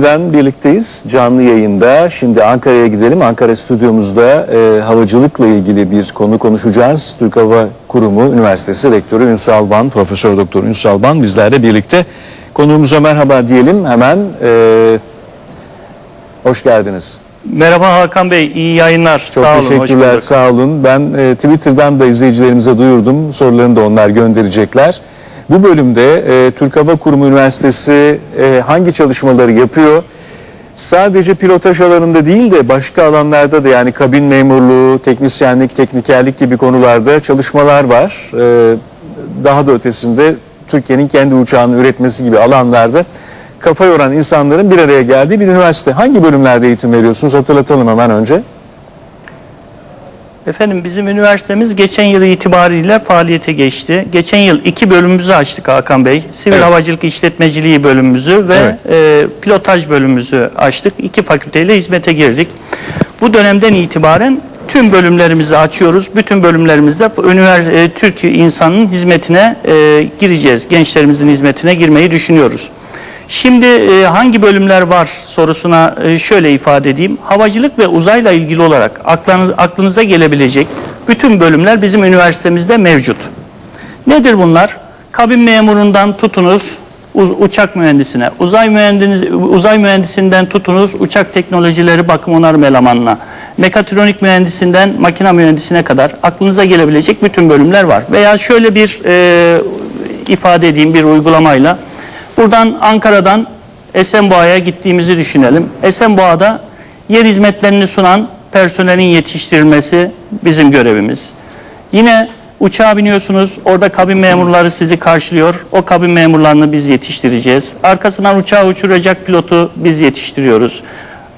yeniden birlikteyiz canlı yayında. Şimdi Ankara'ya gidelim. Ankara stüdyomuzda e, havacılıkla ilgili bir konu konuşacağız. Türk Hava Kurumu Üniversitesi Rektörü Ünsal Ban, Profesör Doktor Ünsal Ban bizlerle birlikte. Konuğumuza merhaba diyelim hemen. E, hoş geldiniz. Merhaba Hakan Bey, iyi yayınlar. Çok sağ olun, teşekkürler, sağ olun. Ben e, Twitter'dan da izleyicilerimize duyurdum. Sorularını da onlar gönderecekler. Bu bölümde e, Türk Hava Kurumu Üniversitesi e, hangi çalışmaları yapıyor? Sadece pilotaj alanında değil de başka alanlarda da yani kabin memurluğu, teknisyenlik, teknikerlik gibi konularda çalışmalar var. E, daha da ötesinde Türkiye'nin kendi uçağını üretmesi gibi alanlarda kafa yoran insanların bir araya geldiği bir üniversite. Hangi bölümlerde eğitim veriyorsunuz? Hatırlatalım hemen önce. Efendim bizim üniversitemiz geçen yıl itibariyle faaliyete geçti. Geçen yıl iki bölümümüzü açtık Hakan Bey. Sivil Evet. Havacılık İşletmeciliği bölümümüzü ve Evet. e, pilotaj bölümümüzü açtık. İki fakülteyle hizmete girdik. Bu dönemden itibaren tüm bölümlerimizi açıyoruz. Bütün bölümlerimizde ünivers- e, Türk insanının hizmetine e, gireceğiz. Gençlerimizin hizmetine girmeyi düşünüyoruz. Şimdi e, hangi bölümler var sorusuna e, şöyle ifade edeyim. Havacılık ve uzayla ilgili olarak aklınız, aklınıza gelebilecek bütün bölümler bizim üniversitemizde mevcut. Nedir bunlar? Kabin memurundan tutunuz uz- uçak mühendisine, uzay mühendis uzay mühendisinden tutunuz uçak teknolojileri bakım onarım elemanına, mekatronik mühendisinden makine mühendisine kadar aklınıza gelebilecek bütün bölümler var. Veya şöyle bir e, ifade edeyim bir uygulamayla. Buradan Ankara'dan Esenboğa'ya gittiğimizi düşünelim. Esenboğa'da yer hizmetlerini sunan personelin yetiştirilmesi bizim görevimiz. Yine uçağa biniyorsunuz, orada kabin memurları sizi karşılıyor. O kabin memurlarını biz yetiştireceğiz. Arkasından uçağı uçuracak pilotu biz yetiştiriyoruz.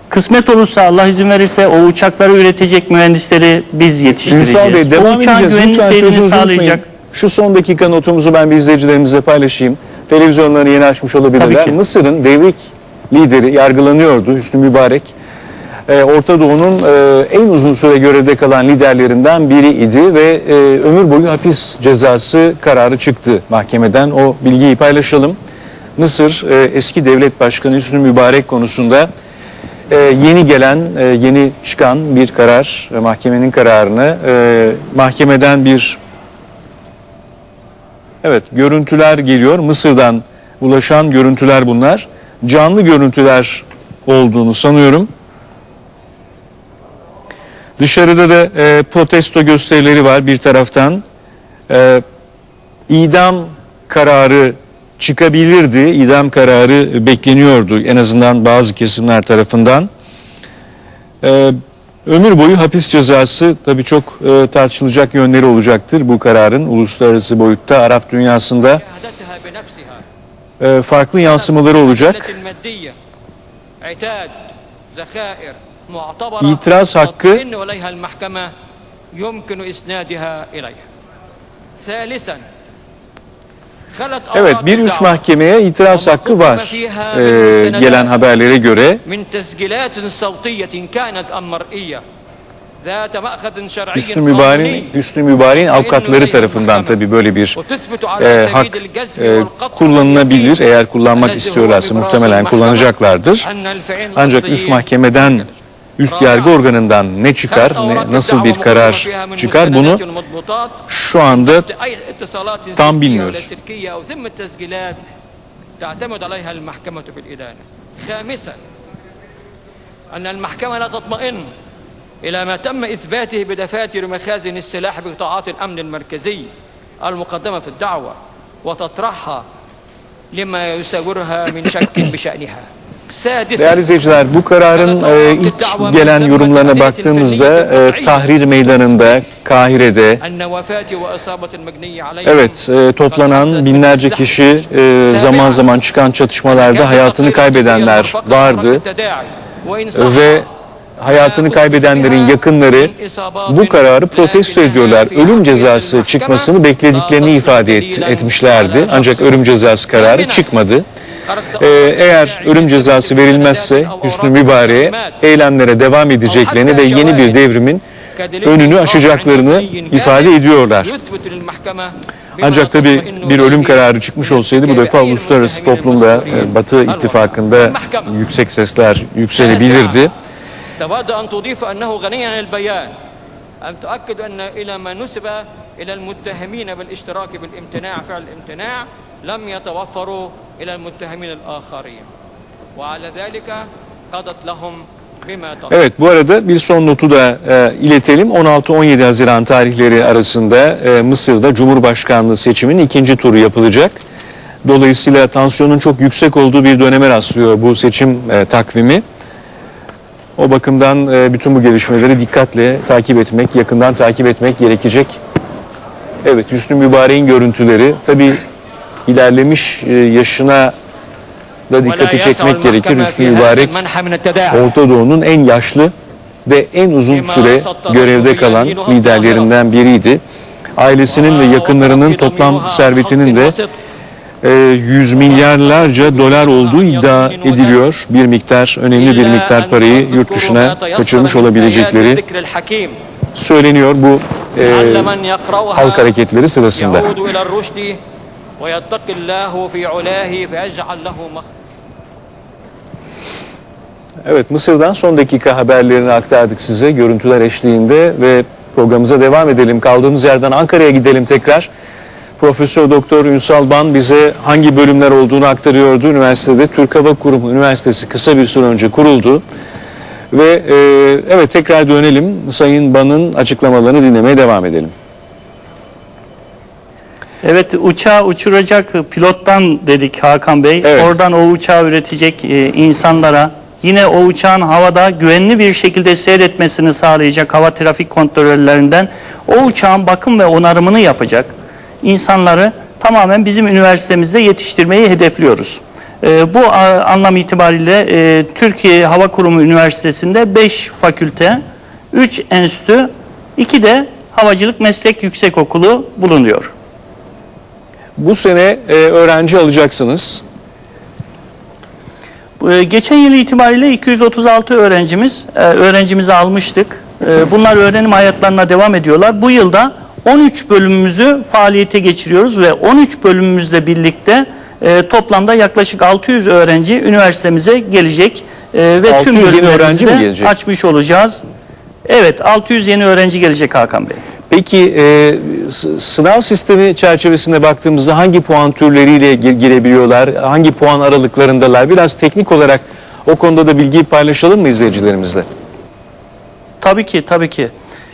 Kısmet olursa Allah izin verirse o uçakları üretecek mühendisleri biz yetiştireceğiz. Ünsal Bey o devam uçağın edeceğiz. Lütfen seyrini sözünüzü unutmayın. sağlayacak. Şu son dakika notumuzu ben bir izleyicilerimizle paylaşayım. Televizyonlarını yeni açmış olabilirler. Mısır'ın devrik lideri yargılanıyordu Hüsnü Mübarek. Ee, Orta Doğu'nun e, en uzun süre görevde kalan liderlerinden biri idi ve e, ömür boyu hapis cezası kararı çıktı mahkemeden. O bilgiyi paylaşalım. Mısır e, eski devlet başkanı Hüsnü Mübarek konusunda e, yeni gelen, e, yeni çıkan bir karar, e, mahkemenin kararını e, mahkemeden bir evet görüntüler geliyor. Mısır'dan ulaşan görüntüler bunlar. Canlı görüntüler olduğunu sanıyorum. Dışarıda da e, protesto gösterileri var bir taraftan. E, idam kararı çıkabilirdi. İdam kararı bekleniyordu en azından bazı kesimler tarafından. E, ömür boyu hapis cezası tabii çok e, tartışılacak yönleri olacaktır bu kararın uluslararası boyutta Arap dünyasında شهادتها بنفسها e, farklı yansımaları olacak. المادية عتاد ذخائر معتبرة İtiraz hakkı تطمئن إليها المحكمة يمكن إسنادها إليها ثالثا خلت Evet bir üst mahkemeye itiraz hakkı var. ee, gelen haberlere göre. Hüsnü Mübarek'in Hüsnü Mübarek'in avukatları tarafından tabi böyle bir e, hak e, kullanılabilir. eğer kullanmak istiyorlarsa muhtemelen kullanacaklardır. Ancak üst mahkemeden üst yargı organından ne çıkar, ne, nasıl bir karar çıkar bunu şu anda tam bilmiyoruz. تعتمد عليها المحكمة في الإدانة خامسا أن المحكمة لا تطمئن إلى ما تم إثباته بدفاتر مخازن السلاح بقطاعات الأمن المركزي المقدمة في الدعوة وتطرحها لما يساورها من شك بشأنها Değerli izleyiciler bu kararın e, ilk gelen yorumlarına baktığımızda e, Tahrir Meydanı'nda Kahire'de evet e, toplanan binlerce kişi e, zaman zaman çıkan çatışmalarda hayatını kaybedenler vardı ve hayatını kaybedenlerin yakınları bu kararı protesto ediyorlar. Ölüm cezası çıkmasını beklediklerini ifade et, etmişlerdi. Ancak ölüm cezası kararı çıkmadı. Ee, eğer ölüm cezası verilmezse Hüsnü Mübarek'e eylemlere devam edeceklerini ve yeni bir devrimin önünü aşacaklarını ifade ediyorlar. Ancak tabii bir ölüm kararı çıkmış olsaydı bu defa uluslararası toplumda, e, Batı ittifakında yüksek sesler yükselebilirdi. تود أن تضيف أنه غني عن البيان أن تؤكد أن إلى ما نسب إلى المتهمين بالاشتراك بالامتناع فعل الامتناع لم يتوفروا إلى المتهمين الآخرين وعلى ذلك قضت لهم بما تقضي Evet bu arada bir son notu da e, iletelim. 16-17 Haziran tarihleri arasında e, Mısır'da Cumhurbaşkanlığı seçiminin ikinci turu yapılacak. Dolayısıyla tansiyonun çok yüksek olduğu bir döneme rastlıyor bu seçim e, takvimi. O bakımdan e, bütün bu gelişmeleri dikkatle takip etmek, yakından takip etmek gerekecek. Evet Hüsnü Mübarek'in görüntüleri tabii ilerlemiş e, yaşına da dikkati çekmek gerekir. Hüsnü Mübarek Orta Doğu'nun en yaşlı ve en uzun süre görevde kalan liderlerinden biriydi. Ailesinin ve yakınlarının toplam servetinin de e, yüz milyarlarca dolar olduğu iddia ediliyor. Bir miktar, önemli bir miktar parayı yurt dışına kaçırmış olabilecekleri söyleniyor bu e, halk hareketleri sırasında. يعود إلى الرشد ويتقي الله في علاه فيجعل له مخ Evet Mısır'dan son dakika haberlerini aktardık size görüntüler eşliğinde ve programımıza devam edelim. Kaldığımız yerden Ankara'ya gidelim tekrar. Profesör Doktor Ünsal Ban bize hangi bölümler olduğunu aktarıyordu. Üniversitede Türk Hava Kurumu Üniversitesi kısa bir süre önce kuruldu. Ve e, evet tekrar dönelim. Sayın Ban'ın açıklamalarını dinlemeye devam edelim. Evet uçağı uçuracak pilottan dedik Hakan Bey. Evet. Oradan o uçağı üretecek e, insanlara yine o uçağın havada güvenli bir şekilde seyretmesini sağlayacak hava trafik kontrollerinden o uçağın bakım ve onarımını yapacak insanları tamamen bizim üniversitemizde yetiştirmeyi hedefliyoruz. E, bu anlam itibariyle e, Türkiye Hava Kurumu Üniversitesi'nde 5 fakülte, 3 enstitü, 2 de Havacılık Meslek Yüksekokulu bulunuyor. Bu sene e, öğrenci alacaksınız. Ee, Geçen yıl itibariyle 236 öğrencimiz e, öğrencimizi almıştık. Ee, Bunlar öğrenim hayatlarına devam ediyorlar. Bu yılda 13 bölümümüzü faaliyete geçiriyoruz ve 13 bölümümüzle birlikte e, toplamda yaklaşık 600 öğrenci üniversitemize gelecek E, ve 600 tüm bölümlerimizi öğrenci mi gelecek? açmış olacağız. Evet 600 yeni öğrenci gelecek Hakan Bey. Peki e, sınav sistemi çerçevesinde baktığımızda hangi puan türleriyle gir- girebiliyorlar? Hangi puan aralıklarındalar? Biraz teknik olarak o konuda da bilgiyi paylaşalım mı izleyicilerimizle? Tabii ki, tabii ki.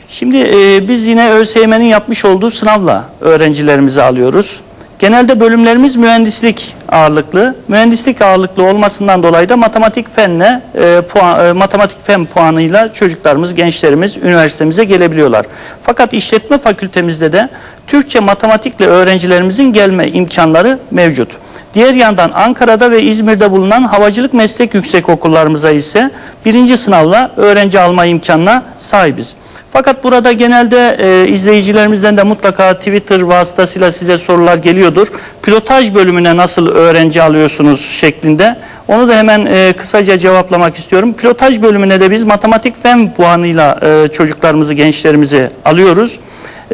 Şimdi e, biz yine ÖSYM'nin yapmış olduğu sınavla öğrencilerimizi alıyoruz. Genelde bölümlerimiz mühendislik ağırlıklı. Mühendislik ağırlıklı olmasından dolayı da matematik fenle e, puan, e, matematik fen puanıyla çocuklarımız, gençlerimiz üniversitemize gelebiliyorlar. Fakat işletme fakültemizde de Türkçe matematikle öğrencilerimizin gelme imkanları mevcut. Diğer yandan Ankara'da ve İzmir'de bulunan havacılık meslek yüksekokullarımıza ise birinci sınavla öğrenci alma imkanına sahibiz. Fakat burada genelde e, izleyicilerimizden de mutlaka Twitter vasıtasıyla size sorular geliyordur. Pilotaj bölümüne nasıl öğrenci alıyorsunuz şeklinde. Onu da hemen e, kısaca cevaplamak istiyorum. Pilotaj bölümüne de biz matematik fen puanıyla e, çocuklarımızı, gençlerimizi alıyoruz.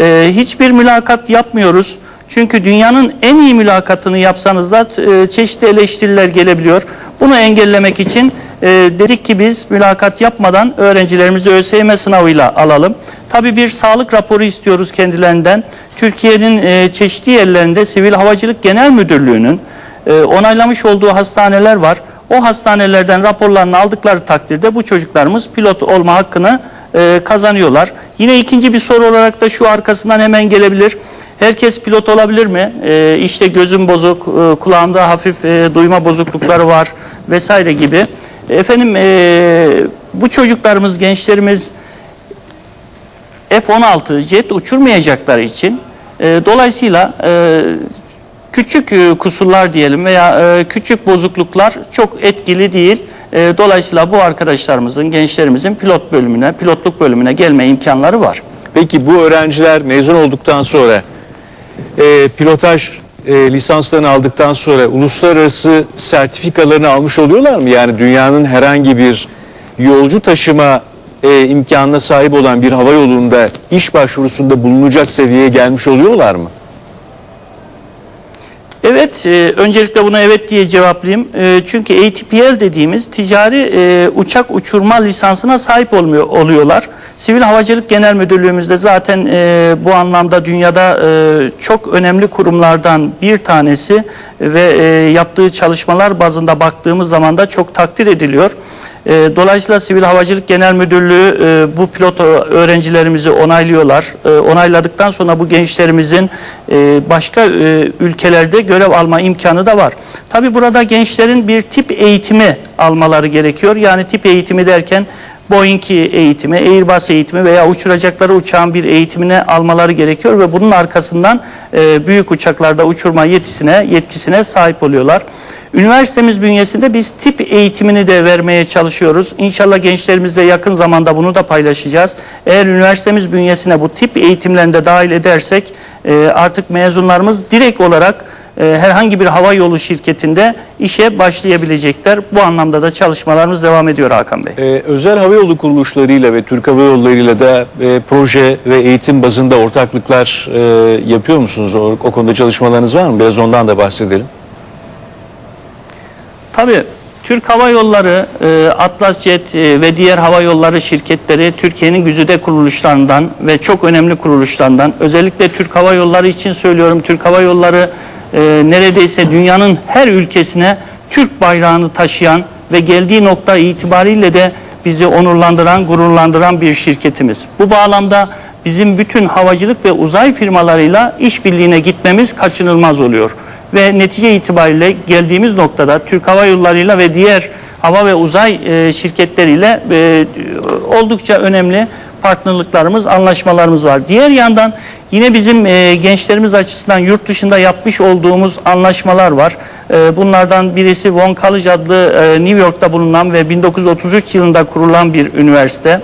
E, hiçbir mülakat yapmıyoruz. Çünkü dünyanın en iyi mülakatını yapsanız da e, çeşitli eleştiriler gelebiliyor. Bunu engellemek için e, dedik ki biz mülakat yapmadan öğrencilerimizi ÖSYM sınavıyla alalım. Tabii bir sağlık raporu istiyoruz kendilerinden. Türkiye'nin e, çeşitli yerlerinde Sivil Havacılık Genel Müdürlüğü'nün onaylamış olduğu hastaneler var. O hastanelerden raporlarını aldıkları takdirde bu çocuklarımız pilot olma hakkını e, kazanıyorlar. Yine ikinci bir soru olarak da şu arkasından hemen gelebilir. Herkes pilot olabilir mi? E, işte gözüm bozuk, e, kulağımda hafif e, duyma bozuklukları var vesaire gibi. Efendim e, bu çocuklarımız, gençlerimiz F-16 jet uçurmayacakları için e, dolayısıyla e, küçük e, kusurlar diyelim veya e, küçük bozukluklar çok etkili değil. E, dolayısıyla bu arkadaşlarımızın, gençlerimizin pilot bölümüne, pilotluk bölümüne gelme imkanları var. Peki bu öğrenciler mezun olduktan sonra e, pilotaj e, lisanslarını aldıktan sonra uluslararası sertifikalarını almış oluyorlar mı? Yani dünyanın herhangi bir yolcu taşıma e, imkanına sahip olan bir hava yolunda iş başvurusunda bulunacak seviyeye gelmiş oluyorlar mı? Evet, e, öncelikle buna evet diye cevaplayayım. E, çünkü ATPL dediğimiz ticari e, uçak uçurma lisansına sahip olmuyor oluyorlar. Sivil Havacılık Genel Müdürlüğümüzde zaten e, bu anlamda dünyada e, çok önemli kurumlardan bir tanesi ve e, yaptığı çalışmalar bazında baktığımız zaman da çok takdir ediliyor. E, Dolayısıyla Sivil Havacılık Genel Müdürlüğü e, bu pilot öğrencilerimizi onaylıyorlar. E, Onayladıktan sonra bu gençlerimizin e, başka e, ülkelerde görev alma imkanı da var. Tabi burada gençlerin bir tip eğitimi almaları gerekiyor. Yani tip eğitimi derken Boeing eğitimi, Airbus eğitimi veya uçuracakları uçağın bir eğitimine almaları gerekiyor ve bunun arkasından e, büyük uçaklarda uçurma yetisine, yetkisine sahip oluyorlar. Üniversitemiz bünyesinde biz tip eğitimini de vermeye çalışıyoruz. İnşallah gençlerimizle yakın zamanda bunu da paylaşacağız. Eğer üniversitemiz bünyesine bu tip eğitimlerinde dahil edersek e, artık mezunlarımız direkt olarak e, herhangi bir hava yolu şirketinde işe başlayabilecekler. Bu anlamda da çalışmalarımız devam ediyor Hakan Bey. Ee, özel havayolu kuruluşlarıyla ve Türk Hava Yolları'yla da e, proje ve eğitim bazında ortaklıklar e, yapıyor musunuz? O, o konuda çalışmalarınız var mı? Biraz ondan da bahsedelim. Tabii Türk Hava Yolları, e, Atlas Jet e, ve diğer hava yolları şirketleri Türkiye'nin güzide kuruluşlarından ve çok önemli kuruluşlarından. Özellikle Türk Hava Yolları için söylüyorum. Türk Hava Yolları e, neredeyse dünyanın her ülkesine Türk bayrağını taşıyan ve geldiği nokta itibariyle de bizi onurlandıran, gururlandıran bir şirketimiz. Bu bağlamda bizim bütün havacılık ve uzay firmalarıyla işbirliğine gitmemiz kaçınılmaz oluyor ve netice itibariyle geldiğimiz noktada Türk Hava Yolları'yla ve diğer hava ve uzay e, şirketleriyle e, oldukça önemli partnerliklerimiz, anlaşmalarımız var. Diğer yandan yine bizim e, gençlerimiz açısından yurt dışında yapmış olduğumuz anlaşmalar var. E, bunlardan birisi Von College adlı e, New York'ta bulunan ve 1933 yılında kurulan bir üniversite.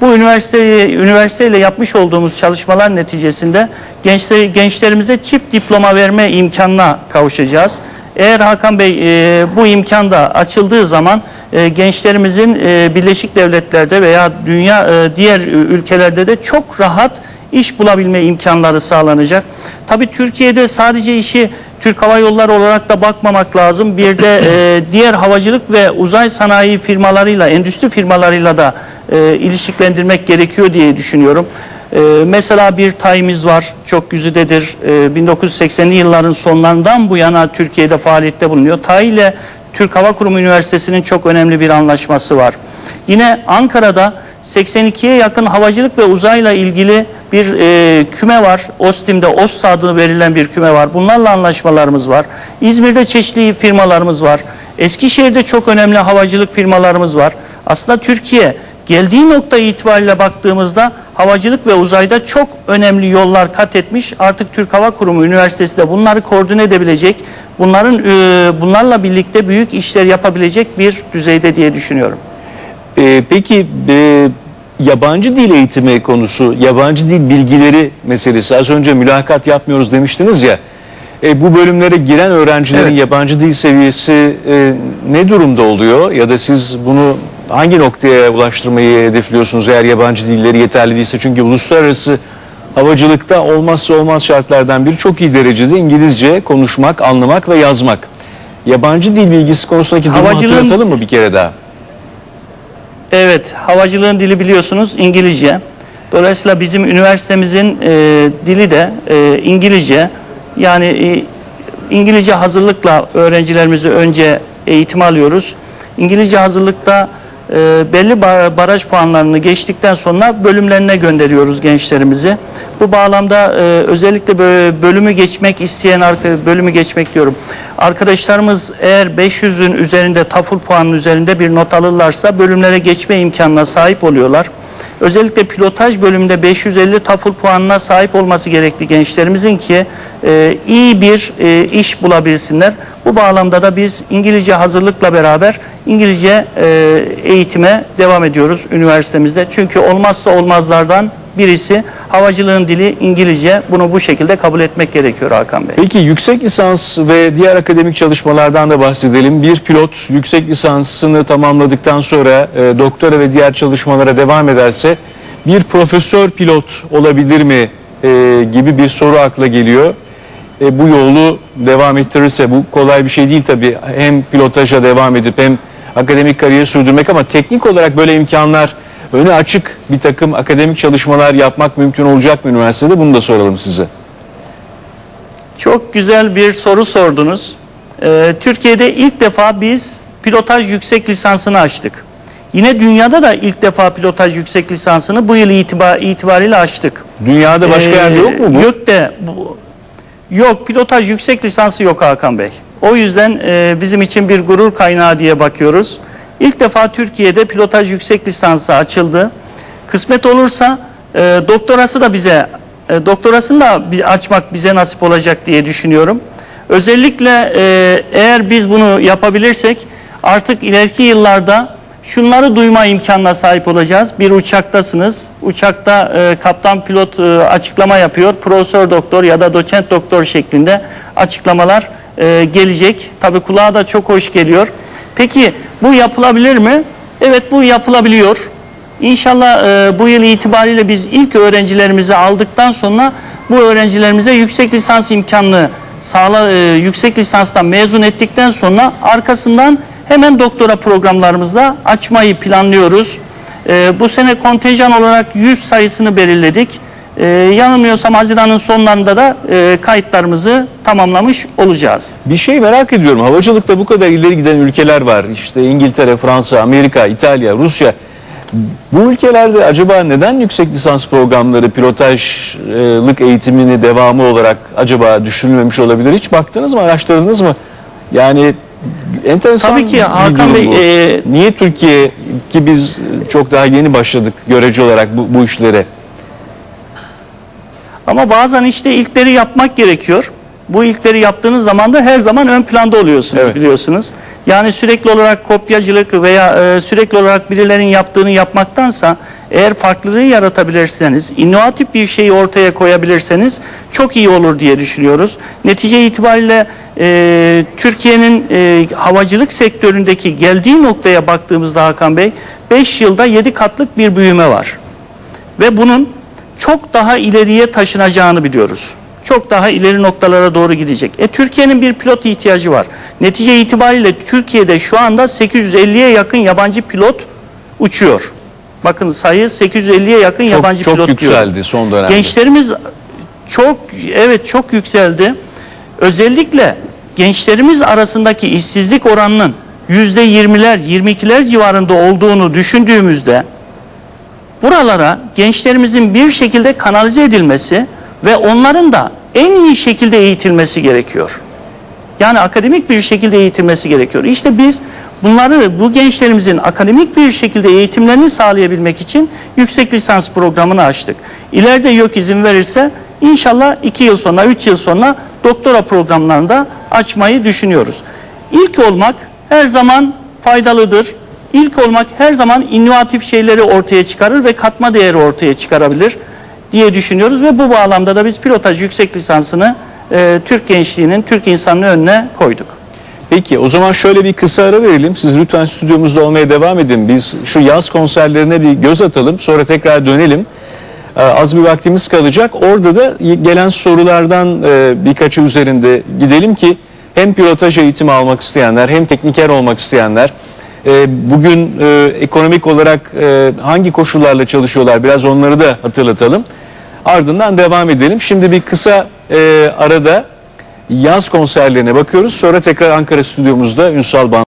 Bu üniversite üniversiteyle yapmış olduğumuz çalışmalar neticesinde gençler, gençlerimize çift diploma verme imkanına kavuşacağız. Eğer Hakan Bey e, bu imkan da açıldığı zaman e, gençlerimizin e, Birleşik Devletler'de veya dünya e, diğer ülkelerde de çok rahat iş bulabilme imkanları sağlanacak. Tabii Türkiye'de sadece işi Türk Hava Yolları olarak da bakmamak lazım. Bir de e, diğer havacılık ve uzay sanayi firmalarıyla, endüstri firmalarıyla da e, ilişkilendirmek gerekiyor diye düşünüyorum. E, mesela bir tayimiz var, çok güzüdedir. E, 1980'li yılların sonlarından bu yana Türkiye'de faaliyette bulunuyor. TAI ile Türk Hava Kurumu Üniversitesi'nin çok önemli bir anlaşması var. Yine Ankara'da 82'ye yakın havacılık ve uzayla ilgili bir e, küme var. OSTİM'de OST adını verilen bir küme var. Bunlarla anlaşmalarımız var. İzmir'de çeşitli firmalarımız var. Eskişehir'de çok önemli havacılık firmalarımız var. Aslında Türkiye geldiği nokta itibariyle baktığımızda havacılık ve uzayda çok önemli yollar kat etmiş. Artık Türk Hava Kurumu Üniversitesi de bunları koordine edebilecek, bunların e, bunlarla birlikte büyük işler yapabilecek bir düzeyde diye düşünüyorum. Ee, peki e, yabancı dil eğitimi konusu, yabancı dil bilgileri meselesi az önce mülakat yapmıyoruz demiştiniz ya. E, bu bölümlere giren öğrencilerin Evet. yabancı dil seviyesi e, ne durumda oluyor? Ya da siz bunu hangi noktaya ulaştırmayı hedefliyorsunuz eğer yabancı dilleri yeterli değilse? Çünkü uluslararası havacılıkta olmazsa olmaz şartlardan biri çok iyi derecede İngilizce konuşmak, anlamak ve yazmak. Yabancı dil bilgisi konusundaki durumu hatırlatalım mı bir kere daha? Evet, havacılığın dili biliyorsunuz İngilizce. Dolayısıyla bizim üniversitemizin e, dili de e, İngilizce. Yani e, İngilizce hazırlıkla öğrencilerimizi önce eğitim alıyoruz. İngilizce hazırlıkta e, belli ba- baraj puanlarını geçtikten sonra bölümlerine gönderiyoruz gençlerimizi. Bu bağlamda e, özellikle bö- bölümü geçmek isteyen bölümü geçmek diyorum. Arkadaşlarımız eğer 500'ün üzerinde TOEFL puanının üzerinde bir not alırlarsa bölümlere geçme imkanına sahip oluyorlar. Özellikle pilotaj bölümünde 550 TOEFL puanına sahip olması gerekli gençlerimizin ki e, iyi bir e, iş bulabilsinler. Bu bağlamda da biz İngilizce hazırlıkla beraber İngilizce e, eğitime devam ediyoruz üniversitemizde. Çünkü olmazsa olmazlardan birisi havacılığın dili İngilizce. Bunu bu şekilde kabul etmek gerekiyor Hakan Bey. Peki yüksek lisans ve diğer akademik çalışmalardan da bahsedelim. Bir pilot yüksek lisansını tamamladıktan sonra e, doktora ve diğer çalışmalara devam ederse bir profesör pilot olabilir mi e, gibi bir soru akla geliyor. e, bu yolu devam ettirirse bu kolay bir şey değil tabii. Hem pilotaja devam edip hem akademik kariyeri sürdürmek ama teknik olarak böyle imkanlar önü açık bir takım akademik çalışmalar yapmak mümkün olacak mı üniversitede? Bunu da soralım size. Çok güzel bir soru sordunuz. Ee, Türkiye'de ilk defa biz pilotaj yüksek lisansını açtık. Yine dünyada da ilk defa pilotaj yüksek lisansını bu yıl itibar, itibariyle açtık. Dünyada başka Ee, yerde yok mu bu? Yok de bu, yok pilotaj yüksek lisansı yok Hakan Bey. O yüzden e, bizim için bir gurur kaynağı diye bakıyoruz. İlk defa Türkiye'de pilotaj yüksek lisansı açıldı. Kısmet olursa e, doktorası da bize e, doktorasını da açmak bize nasip olacak diye düşünüyorum. Özellikle e, eğer biz bunu yapabilirsek artık ileriki yıllarda şunları duyma imkanına sahip olacağız. Bir uçaktasınız. Uçakta e, kaptan pilot e, açıklama yapıyor. Profesör doktor ya da doçent doktor şeklinde açıklamalar e, gelecek. Tabii kulağa da çok hoş geliyor. Peki bu yapılabilir mi? Evet bu yapılabiliyor. İnşallah e, bu yıl itibariyle biz ilk öğrencilerimizi aldıktan sonra bu öğrencilerimize yüksek lisans imkanını sağla e, yüksek lisanstan mezun ettikten sonra arkasından hemen doktora programlarımızda açmayı planlıyoruz. E, bu sene kontenjan olarak 100 sayısını belirledik. E, yanılmıyorsam Haziran'ın sonlarında da e, kayıtlarımızı tamamlamış olacağız. Bir şey merak ediyorum. Havacılıkta bu kadar ileri giden ülkeler var. İşte İngiltere, Fransa, Amerika, İtalya, Rusya. Bu ülkelerde acaba neden yüksek lisans programları pilotajlık eğitimini devamı olarak acaba düşünülmemiş olabilir? Hiç baktınız mı, araştırdınız mı? Yani enteresan Tabii ki bir Hakan Bey, bu. e, Niye Türkiye ki biz çok daha yeni başladık görece olarak bu, bu işlere? Ama bazen işte ilkleri yapmak gerekiyor. Bu ilkleri yaptığınız zaman da her zaman ön planda oluyorsunuz Evet. biliyorsunuz. Yani sürekli olarak kopyacılık veya e, sürekli olarak birilerinin yaptığını yapmaktansa eğer farklılığı yaratabilirseniz, inovatif bir şeyi ortaya koyabilirseniz çok iyi olur diye düşünüyoruz. Netice itibariyle e, Türkiye'nin e, havacılık sektöründeki geldiği noktaya baktığımızda Hakan Bey 5 yılda 7 katlık bir büyüme var. Ve bunun çok daha ileriye taşınacağını biliyoruz. Çok daha ileri noktalara doğru gidecek. E Türkiye'nin bir pilot ihtiyacı var. Netice itibariyle Türkiye'de şu anda 850'ye yakın yabancı pilot uçuyor. Bakın sayı 850'ye yakın Çok, yabancı çok pilot yükseldi diyorum. son dönemde. Gençlerimiz çok evet çok yükseldi. Özellikle gençlerimiz arasındaki işsizlik oranının yüzde 20'ler 22'ler civarında olduğunu düşündüğümüzde buralara gençlerimizin bir şekilde kanalize edilmesi ve onların da en iyi şekilde eğitilmesi gerekiyor. Yani akademik bir şekilde eğitilmesi gerekiyor. İşte biz bunları bu gençlerimizin akademik bir şekilde eğitimlerini sağlayabilmek için yüksek lisans programını açtık. İleride yok izin verirse inşallah 2 yıl sonra 3 yıl sonra doktora programlarında açmayı düşünüyoruz. İlk olmak her zaman faydalıdır. İlk olmak her zaman inovatif şeyleri ortaya çıkarır ve katma değeri ortaya çıkarabilir diye düşünüyoruz ve bu bağlamda da biz pilotaj yüksek lisansını e, Türk gençliğinin, Türk insanının önüne koyduk. Peki o zaman şöyle bir kısa ara verelim. Siz lütfen stüdyomuzda olmaya devam edin. Biz şu yaz konserlerine bir göz atalım. Sonra tekrar dönelim. Ee, Az bir vaktimiz kalacak. Orada da gelen sorulardan e, birkaçı üzerinde gidelim ki hem pilotaj eğitimi almak isteyenler hem tekniker olmak isteyenler e, bugün e, ekonomik olarak e, hangi koşullarla çalışıyorlar biraz onları da hatırlatalım. Ardından devam edelim. Şimdi bir kısa arada yaz konserlerine bakıyoruz. Sonra tekrar Ankara stüdyomuzda Ünsal Ban